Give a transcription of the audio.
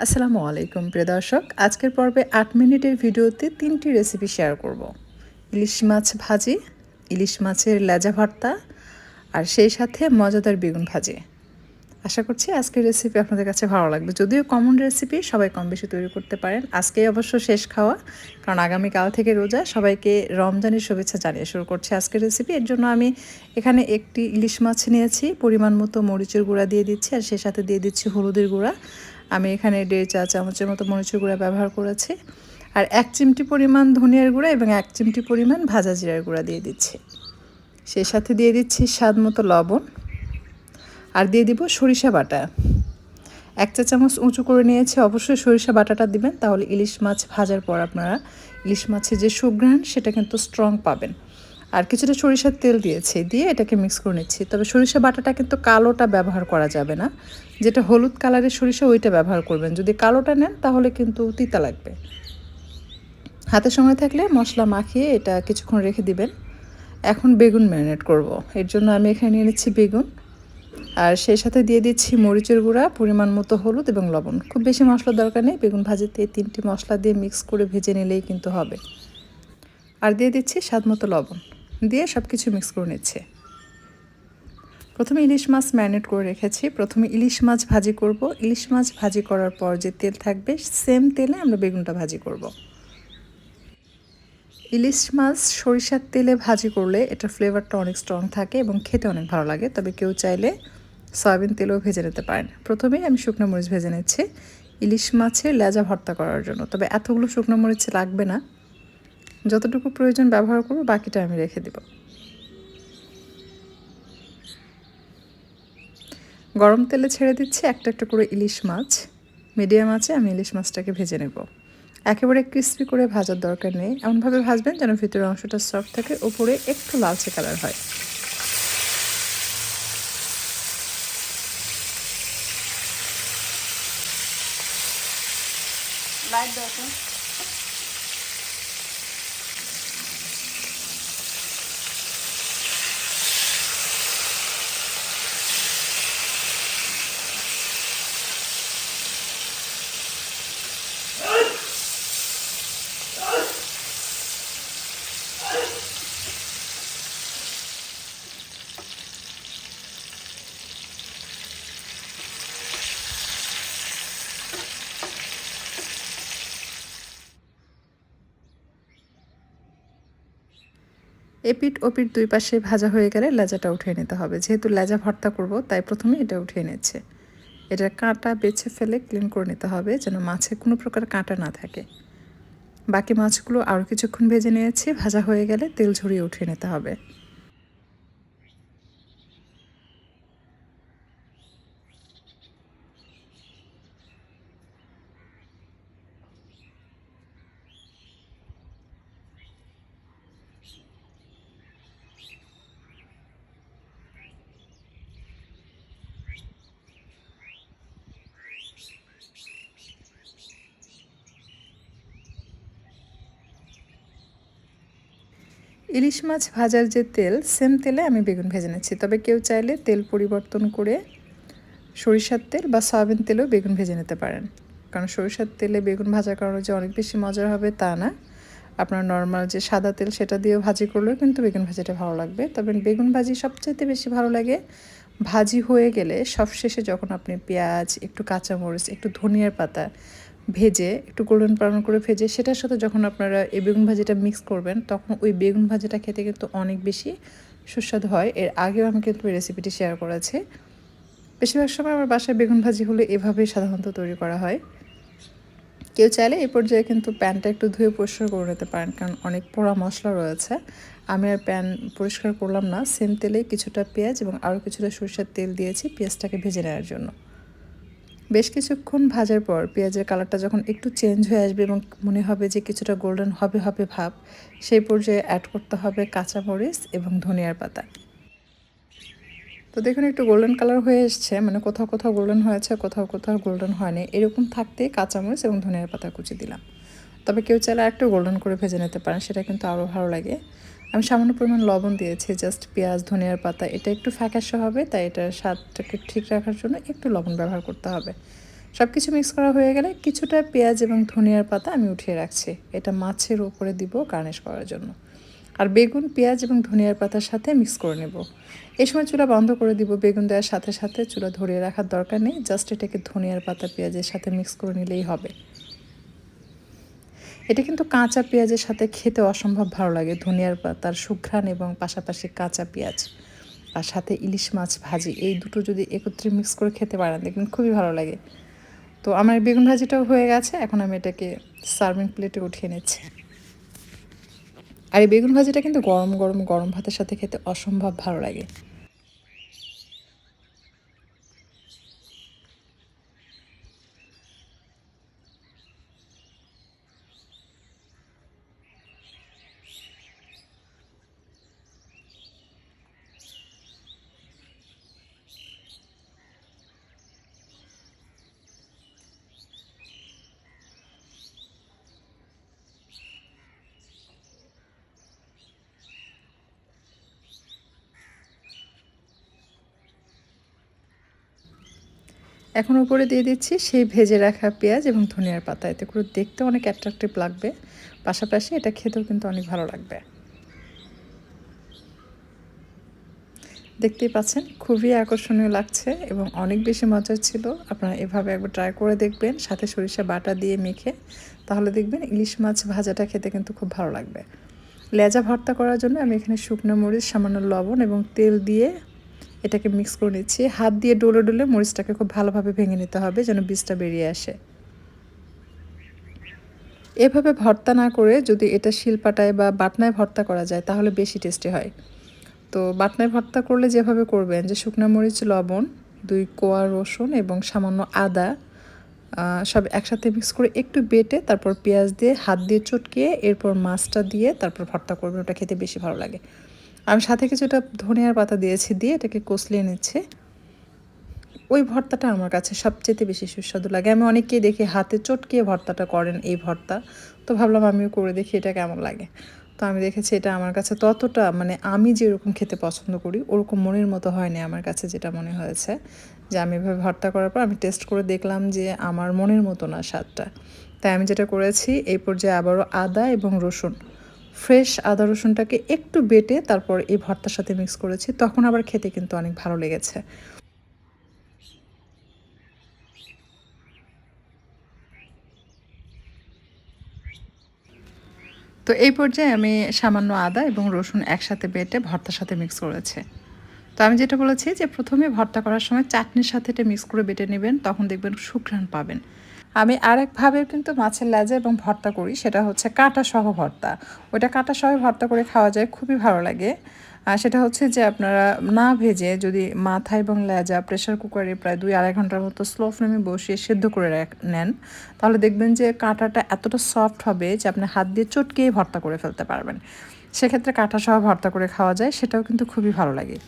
আসসালামু আলাইকুম, প্রিয় দর্শক। আজকের পর্বে আট মিনিটের ভিডিওতে তিনটি রেসিপি শেয়ার করব। ইলিশ মাছ ভাজি, ইলিশ মাছের লেজা ভর্তা, আর সেই সাথে মজাদার বেগুন ভাজি। আশা করছি আজকের রেসিপি আপনাদের কাছে ভালো লাগবে। যদিও কমন রেসিপি সবাই কম বেশি তৈরি করতে পারেন। আজকেই অবশ্য শেষ খাওয়া, কারণ আগামীকাল থেকে রোজা, সবাইকে রমজানের শুভেচ্ছা জানিয়ে শুরু করছি আজকের রেসিপি এর জন্য আমি এখানে একটি ইলিশ মাছ নিয়েছি, পরিমাণ মতো মরিচের গুঁড়া দিয়ে দিচ্ছি, আর সেই সাথে দিয়ে দিচ্ছি হলুদের গুঁড়া। আমি এখানে দেড় চা চামচের মতো মরিচের গুঁড়া ব্যবহার করেছি। আর এক চিমটি পরিমাণ ধনিয়ার গুঁড়া এবং এক চিমটি পরিমাণ ভাজা জিরার গুঁড়া দিয়ে দিচ্ছি। সেই সাথে দিয়ে দিচ্ছি স্বাদ মতো লবণ। আর দিয়ে দিব সরিষা বাটা। এক চা চামচ উঁচু করে নিয়েছে। অবশ্যই সরিষা বাটাটা দিবেন, তাহলে ইলিশ মাছ ভাজার পর আপনারা ইলিশ মাছের যে সুঘ্রাণ, সেটা কিন্তু স্ট্রং পাবেন। আর কিছুটা সরিষার তেল দিয়েছি, দিয়ে এটাকে মিক্স করে নিচ্ছি। তবে সরিষা বাটাটা কিন্তু কালোটা ব্যবহার করা যাবে না। যেটা হলুদ কালারের সরিষা, ওইটা ব্যবহার করবেন। যদি কালোটা নেন, তাহলে কিন্তু তিতা লাগবে। হাতে সময় থাকলে মশলা মাখিয়ে এটা কিছুক্ষণ রেখে দিবেন। এখন বেগুন ম্যারিনেট করব। এর জন্য আমি এখানে নিয়ে নিচ্ছি বেগুন। আর সেই সাথে দিয়ে দিচ্ছি মরিচের গুঁড়া, পরিমাণ মতো হলুদ এবং লবণ। খুব বেশি মশলা দরকার নেই। বেগুন ভাজিতে এই তিনটি মশলা দিয়ে মিক্স করে ভেজে নিলেই কিন্তু হবে। আর দিয়ে দিচ্ছি স্বাদ মতো লবণ। দিয়ে সব কিছু মিক্স করে নিচ্ছে। প্রথমে ইলিশ মাছ ম্যারিনেট করে রেখেছি। প্রথমে ইলিশ মাছ ভাজি করব। ইলিশ মাছ ভাজি করার পর যে তেল থাকবে সেম তেলে আমরা বেগুনটা ভাজি করব। ইলিশ মাছ সরিষার তেলে ভাজি করলে এটা ফ্লেভারটা অনেক স্ট্রং থাকে এবং খেতে অনেক ভালো লাগে। তবে কেউ চাইলে সয়াবিন তেলেও ভেজে নিতে পারেন। প্রথমেই আমি শুকনো মরিচ ভেজে নিচ্ছি। ইলিশ মাছের লেজা ভর্তা করার জন্য। তবে এতগুলো শুকনো মরিচ লাগবে না। যতটুকু প্রয়োজন ব্যবহার করব, বাকিটা আমি রেখে দেব। গরম তেলে ছেড়ে দিচ্ছি একটা একটা করে ইলিশ মাছ। মিডিয়াম আছে আমি ইলিশ মাছটাকে ভেজে নেব। একেবারে ক্রিস্পি করে ভাজার দরকার নেই। এমনভাবে ভাজবেন যেন ভিতরের অংশটা সফট থাকে, ওপরে একটু লালচে কালার হয়। লাইট দরকার এপিট ওপিট দুই পাশে ভাজা হয়ে গেলে লেজাটা উঠিয়ে নিতে হবে। যেহেতু লেজা ভর্তা করব, তাই প্রথমে এটা উঠিয়ে নিচ্ছে। এটা কাঁটা বেছে ফেলে ক্লিন করে নিতে হবে যেন মাছে কোনো প্রকার কাঁটা না থাকে। বাকি মাছগুলো আরও কিছুক্ষণ ভেজে নিয়েছি, ভাজা হয়ে গেলে তেল ঝরিয়ে উঠিয়ে নিতে হবে। ইলিশ মাছ ভাজার যে তেল সেম তেলে আমি বেগুন ভেজে নিচ্ছি। তবে কেউ চাইলে তেল পরিবর্তন করে সরিষার তেল বা সয়াবিন তেলেও বেগুন ভেজে নিতে পারেন। কারণ সরিষার তেলে বেগুন ভাজা কারণে যে অনেক বেশি মজার হবে তা না। আপনার নর্মাল যে সাদা তেল সেটা দিয়েও ভাজি করলেও কিন্তু বেগুন ভাজিটা ভালো লাগবে। তবে বেগুন ভাজি সবচেয়ে বেশি ভালো লাগে ভাজি হয়ে গেলে সবশেষে যখন আপনি পেঁয়াজ, একটু কাঁচামরিচ, একটু ধনিয়ার পাতা ভেজে, একটু গোল্ডেন ব্রাউন করে ভেজে, সেটার সাথে যখন আপনারা এই বেগুন ভাজিটা মিক্স করবেন, তখন ওই বেগুন ভাজিটা খেতে কিন্তু অনেক বেশি সুস্বাদু হয়। এর আগেও আমি কিন্তু এই রেসিপিটি শেয়ার করেছি। বেশিরভাগ সময় আমার বাসায় বেগুন ভাজি হলে এভাবেই সাধারণত তৈরি করা হয়। কেউ চাইলে এই পর্যায়ে কিন্তু প্যানটা একটু ধুয়ে পরিষ্কার করে নিতে পারেন, কারণ অনেক পোড়া মশলা রয়েছে। আমি আর প্যান পরিষ্কার করলাম না সেম তেলে কিছুটা পেঁয়াজ এবং আরও কিছুটা সরষের তেল দিয়েছি পেঁয়াজটাকে ভেজে নেওয়ার জন্য। বেশ কিছুক্ষণ ভাজার পর পেঁয়াজের কালারটা যখন একটু চেঞ্জ হয়ে আসবে এবং মনে হবে যে কিছুটা গোল্ডেন হবে হবে ভাব, সেই পর্যায়ে অ্যাড করতে হবে কাঁচামরিচ এবং ধনিয়ার পাতা। তো দেখুন একটু গোল্ডেন কালার হয়ে এসছে মানে কোথাও কোথাও গোল্ডেন হয়েছে, কোথাও কোথাও গোল্ডেন হয়নি। এরকম থাকতেই কাঁচামরিচ এবং ধনিয়ার পাতা কুচি দিলাম। তবে কেউ চাইলে একটু গোল্ডেন করে ভেজে নিতে পারেন, সেটা কিন্তু আরও ভালো লাগে। আমি সামান্য পরিমাণ লবণ দিয়েছি জাস্ট পেঁয়াজ, ধনিয়ার পাতা, এটা একটু ফ্যাকাশে হবে, তাই এটার স্বাদটাকে ঠিক রাখার জন্য একটু লবণ ব্যবহার করতে হবে। সব কিছু মিক্স করা হয়ে গেলে কিছুটা পেঁয়াজ এবং ধনিয়ার পাতা আমি উঠিয়ে রাখছি। এটা মাছের ওপরে দিব গার্নিশ করার জন্য। আর বেগুন, পেঁয়াজ এবং ধনিয়ার পাতার সাথে মিক্স করে নেব। এই সময় চুলা বন্ধ করে দিব, বেগুন দেওয়ার সাথে সাথে চুলা ধরিয়ে রাখার দরকার নেই জাস্ট এটাকে ধনিয়ার পাতা, পেঁয়াজের সাথে মিক্স করে নিলেই হবে। এটা কিন্তু কাঁচা পেঁয়াজের সাথে খেতে অসম্ভব ভালো লাগে। ধনিয়ার পাতার সুঘ্রাণ এবং পাশাপাশি কাঁচা পেঁয়াজ আর সাথে ইলিশ মাছ ভাজি, এই দুটো যদি একত্রে মিক্স করে খেতে পারেন, দেখবেন খুবই ভালো লাগে। তো আমার বেগুন ভাজিটাও হয়ে গেছে, এখন আমি এটাকে সার্ভিং প্লেটে উঠিয়ে নিচ্ছি। আর এই বেগুন ভাজিটা কিন্তু গরম গরম গরম ভাতের সাথে খেতে অসম্ভব ভালো লাগে। এখন উপরে দিয়ে দিচ্ছি, সেই ভেজে রাখা পেঁয়াজ এবং ধনিয়ার পাতা। এতে করে দেখতে অনেক অ্যাট্রাকটিভ লাগবে। পাশাপাশি এটা খেতেও কিন্তু অনেক ভালো লাগবে। দেখতেই পাচ্ছেন, খুবই আকর্ষণীয় লাগছে এবং অনেক বেশি মজার ছিল। আপনারা এভাবে একবার ট্রাই করে দেখবেন, সাথে সরিষা বাটা দিয়ে মেখে। তাহলে দেখবেন ইলিশ মাছ ভাজাটা খেতে কিন্তু খুব ভালো লাগবে। লেজা ভর্তা করার জন্য আমি এখানে শুকনো মরিচ, সামান্য লবণ এবং তেল দিয়ে এটাকে মিক্স করে নিচ্ছি। হাত দিয়ে ডোলে ডোলে মরিচটাকে খুব ভালোভাবে ভেঙে নিতে হবে যেন বীজটা বেরিয়ে আসে। এভাবে ভর্তা না করে যদি এটা শিলপাটায় বা বাটনায় ভর্তা করা যায়, তাহলে বেশি টেস্টি হয়। তো বাটনায় ভর্তা করলে যেভাবে করবেন, যে শুকনো মরিচ, লবণ, দুই কোয়া রসুন এবং সামান্য আদা সব একসাথে মিক্স করে একটু বেটে তারপর পেঁয়াজ দিয়ে হাত দিয়ে চটকিয়ে এরপর মাছটা দিয়ে তারপর ভর্তা করবেন। ওটা খেতে বেশি ভালো লাগে। আমি সাথে কিছুটা ধনিয়ার পাতা দিয়েছি, দিয়ে এটাকে কষলিয়ে নিচ্ছে। ওই ভর্তাটা আমার কাছে সবচেয়ে বেশি সুস্বাদু লাগে। আমি অনেককেই দেখি হাতে চটকিয়ে ভর্তাটা করেন এই ভর্তা। তো ভাবলাম আমিও করে দেখি এটা কেমন লাগে। তো আমি দেখেছি এটা আমার কাছে ততটা মানে আমি যেরকম খেতে পছন্দ করি, ওরকম মনের মতো হয়নি আমার কাছে যেটা মনে হয়েছে। যে আমি এভাবে ভর্তা করার পর আমি টেস্ট করে দেখলাম যে আমার মনের মতো না স্বাদটা। তাই আমি যেটা করেছি, এই পর্যায়ে আবারও আদা এবং রসুন ফ্রেশ আদা রসুনটাকে একটু বেটে তারপর এই ভর্তার সাথে মিক্স করেছি। তখন আবার খেতে কিন্তু অনেক ভালো লেগেছে। তো এই পর্যায়ে আমি সামান্য আদা এবং রসুন একসাথে বেটে ভর্তার সাথে মিক্স করেছি। তো আমি যেটা বলেছি যে প্রথমে ভর্তা করার সময় চাটনির সাথে এটা মিক্স করে বেটে নেবেন, তখন দেখবেন সুঘ্রাণ পাবেন। আমি আরেকভাবে কিন্তু মাছের লেজা এবং ভর্তা করি, সেটা হচ্ছে কাটা সহ ভর্তা। ওইটা কাটা সহ ভর্তা করে খাওয়া যায়, খুবই ভালো লাগে। আর সেটা হচ্ছে যে আপনারা না ভেজে যদি মাথা এবং লেজা প্রেশার কুকারে প্রায় দুই আড়াই ঘণ্টার মতো স্লো ফ্লেমে বসিয়ে সেদ্ধ করে নেন, তাহলে দেখবেন যে কাঁটাটা এতটা সফট হবে যে আপনি হাত দিয়ে চটকেই ভর্তা করে ফেলতে পারবেন। সেক্ষেত্রে কাঁটা সহ ভর্তা করে খাওয়া যায়, সেটাও কিন্তু খুবই ভালো লাগে।